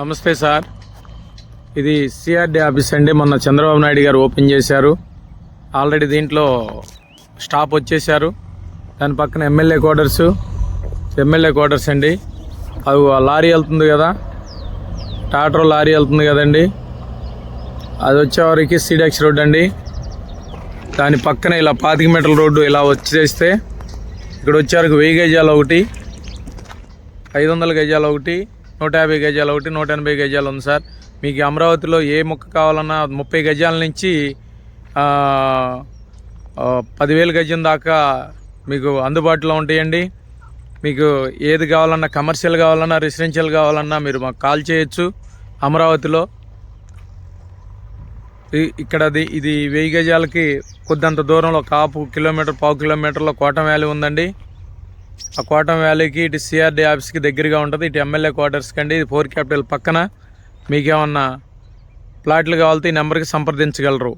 నమస్తే సార్. ఇది CRD office అండి. మొన్న చంద్రబాబు నాయుడు గారు ఓపెన్ చేశారు. ఆల్రెడీ దీంట్లో స్టాప్ వచ్చేసారు దాని పక్కన ఎమ్మెల్యే క్వార్టర్స్ ఎమ్మెల్యే క్వార్టర్స్ అండి. అది ఆ లారీ వెళ్తుంది కదా. టాటర్ లారీ వెళ్తుంది కదండి. అది వచ్చేవారికి సిడెక్స్ రోడ్ అండి. దాని పక్కన ఇలా పాతిక మీటర్ల రోడ్డు ఇలా వచ్చేస్తే ఇక్కడ వచ్చేవరకు వెయ్యి గజాలు ఒకటి ఐదు వందల గజాలు ఒకటి నూట యాభై గజాలు ఒకటి నూట ఎనభై గజాలు ఉంది సార్. మీకు అమరావతిలో ఏ మొక్క కావాలన్నా ముప్పై గజాల నుంచి పదివేల గజం దాకా మీకు అందుబాటులో ఉంటాయండి. మీకు ఏది కావాలన్నా కమర్షియల్ కావాలన్నా రెసిడెన్షియల్ కావాలన్నా మీరు మాకు కాల్ చేయొచ్చు అమరావతిలో. ఇక్కడ ఇది వెయ్యి గజాలకి కొద్దంత దూరంలో కాపు కిలోమీటర్ పావు కిలోమీటర్లో కోటం వ్యాలీ ఉందండి. ఆ కోటం వ్యాలీకి ఇటు సిఆర్డీ ఆఫీస్కి దగ్గరగా ఉంటుంది. ఇటు ఎమ్మెల్యే క్వార్టర్స్కి అండి ఇది ఫోర్ క్యాపిటల్ పక్కన. మీకేమన్నా ప్లాట్లు కావాలితే ఈ నెంబర్కి సంప్రదించగలరు.